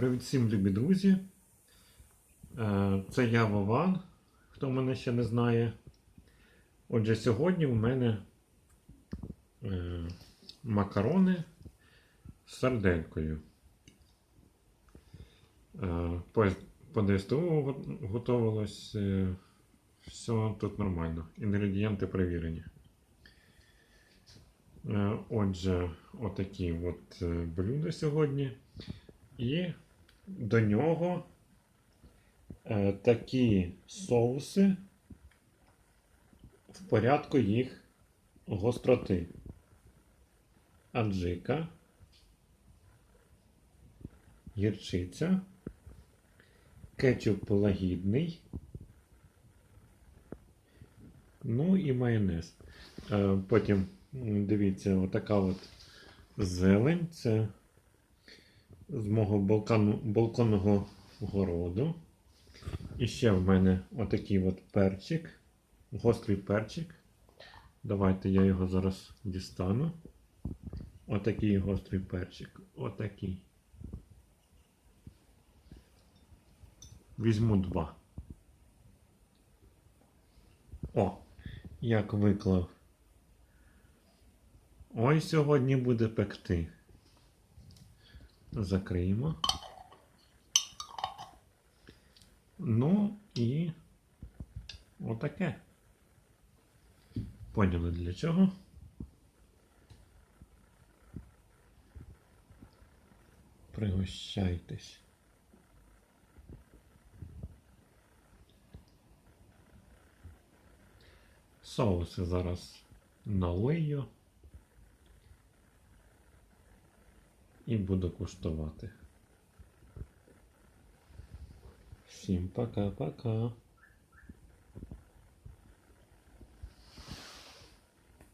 Привіт всім, любі друзі. Е, Це я Вован, хто мене ще не знає. Отже, сьогодні в мене е, макарони з сарделькою. Е, По, ДСТУ готувалось. Все тут нормально. Інгредієнти перевірені. Отже, отакі от блюда сьогодні. І до нього е, такі соуси в порядку їх гостроти. Аджика, гірчиця, кетчуп лагідний, ну і майонез. Е, Потім, дивіться, отака от зелень. Це з мого балкону, балконного городу. І ще в мене отакий от перчик, гострий перчик. Давайте я його зараз дістану. Отакий гострий перчик. Отакий. Візьму два. О, як виклав. Ой, сьогодні буде пекти. Закриємо. Ну і отаке. Поняли для чого? Пригощайтесь. Соуси зараз налию. І буду куштувати. Всім пока-пока.